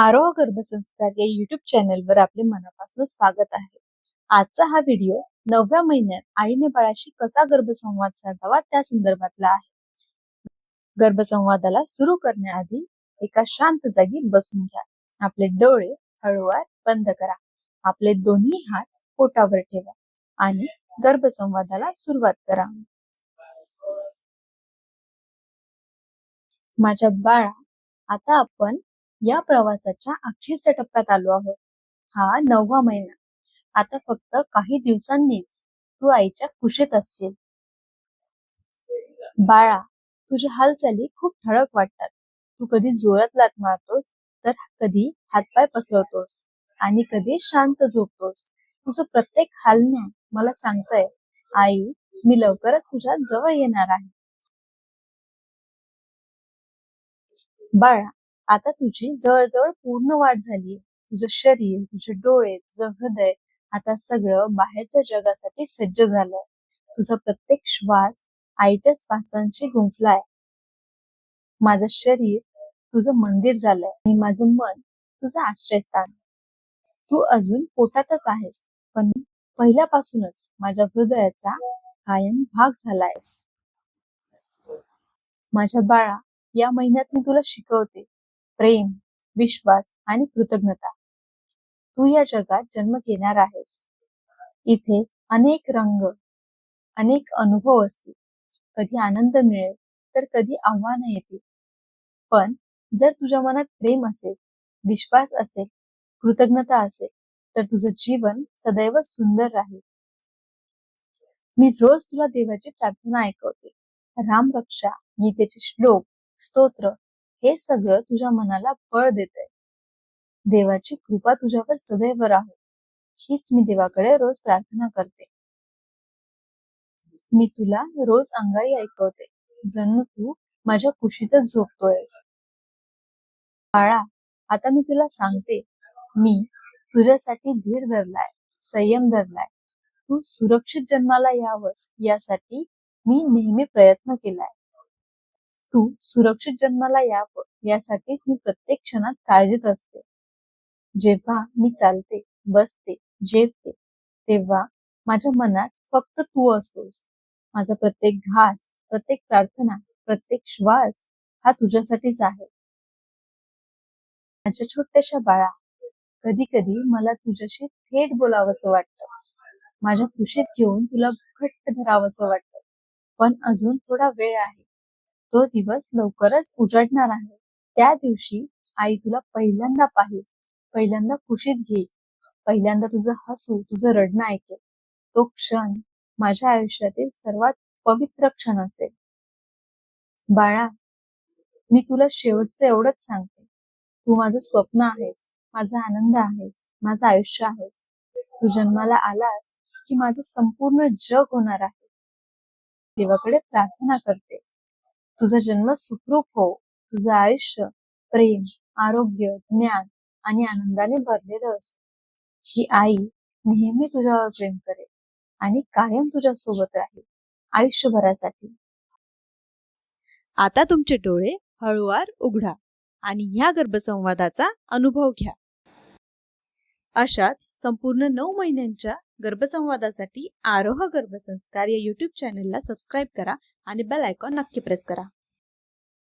आरोह गर्भसंस्कार या युट्यूब चॅनलवर आपले मनापासून स्वागत आहे. आजचा हा व्हिडिओ नवव्या महिन्यात आईने बाळाशी कसा गर्भसंवाद साधावा त्या संदर्भातला आहे. गर्भसंवादाला सुरू करण्याआधी एका शांत जागी बसून घ्या. आपले डोळे हळूवार बंद करा. आपले दोन्ही हात पोटावर ठेवा आणि गर्भसंवादाला सुरुवात करा. माझ्या बाळा आता आपण या प्रवासाच्या अखेरच्या टप्प्यात आलो आहोत. हा नववा महिना. आता फक्त काही दिवसांनीच तू आईच्या कुशीत असशील. बाळा तुझ्या हालचाली खूप ठळक वाटतात. तू कधी जोरात लात मारतोस तर कधी हातपाय पसरवतोस आणि कधी शांत झोपतोस. तुझं प्रत्येक हालणं मला सांगतंय. आई मी लवकरच तुझ्या जवळ येणार आहे. बाळा आता तुझी जवळजवळ पूर्ण वाढ झाली तुझं शरीर तुझे डोळे तुझं हृदय आता सगळं बाहेरच्या जगासाठी सज्ज झालंय. तुझा प्रत्येक श्वास आईच्या श्वासांशी गुंफलाय. माझं शरीर तुझं मंदिर झालंय आणि माझं मन तुझं आश्रयस्थान तू अजून पोटातच आहेस पण पहिल्यापासूनच माझ्या हृदयाचा कायम भाग झालायस. माझ्या बाळा या महिन्यात मी तुला शिकवते. प्रेम विश्वास आणि कृतज्ञता. तू या जगात जन्म घेणार आहेस. इथे अनेक रंग अनेक अनुभव असतील. कधी आनंद मिळेल तर कधी आव्हानं येतील. पण जर तुझ्या मनात प्रेम असेल विश्वास असेल कृतज्ञता असेल तर तुझं जीवन सदैव सुंदर राहील. मी रोज तुला देवाची प्रार्थना ऐकवते. राम रक्षा गीतेचे श्लोक स्तोत्र हे सगळं तुझ्या मनाला बळ देतंय. देवाची कृपा तुझ्यावर सदैव राहो हीच मी देवाकडे रोज प्रार्थना करते. मी तुला रोज अंगाई ऐकवते. जणू तू माझ्या कुशीतच झोपतोयस. बाळा आता मी तुला सांगते. मी तुझ्यासाठी धीर धरलाय संयम धरलाय. तू सुरक्षित जन्माला यावंस यासाठी मी नेहमी प्रयत्न केलाय. तू सुरक्षित जन्माला यावं यासाठीच मी प्रत्येक क्षणात काळजीत असते. जेव्हा मी चालते बसते जेवते तेव्हा माझ्या मनात फक्त तू असतोस. माझा प्रत्येक घास प्रत्येक प्रार्थना प्रत्येक श्वास हा तुझ्यासाठीच आहे. माझ्या छोट्याशा बाळा कधी कधी मला तुझ्याशी थेट बोलावंसं वाटतं. माझ्या कुशीत घेऊन तुला घट्ट धरावंसं वाटतं. पण अजून थोडा वेळ आहे. तो दिवस लवकरच उजडणार आहे. त्या दिवशी आई तुला पहिल्यांदा पाहिल. पहिल्यांदा खुशीत घेईल. पहिल्यांदा तुझं हसू तुझं रडणं ऐकेल. तो क्षण माझ्या आयुष्यातील सर्वात पवित्र क्षण असेल. बाळा मी तुला शेवटचं एवढंच सांगते. तू माझं स्वप्न आहेस माझा आनंद आहेस माझं आयुष्य आहेस. तू जन्माला आलास की माझं संपूर्ण जग होणार आहे. देवाकडे प्रार्थना करते. तुझा जन्म सुखरूप हो तुझं आयुष्य प्रेम आरोग्य ज्ञान आणि आनंदाने भरलेलं असो. ही आई नेहमी तुझ्यावर प्रेम करेल आणि कायम तुझ्या सोबत राहील आयुष्यभरासाठी. आता तुमचे डोळे हळूवार उघडा आणि ह्या गर्भसंवादाचा अनुभव घ्या. अशाच संपूर्ण नऊ महिन्यांच्या गर्भसंवादासाठी आरोह गर्भसंस्कार या युट्यूब चॅनलला सबस्क्राईब करा आणि बेल आयकॉन नक्की प्रेस करा.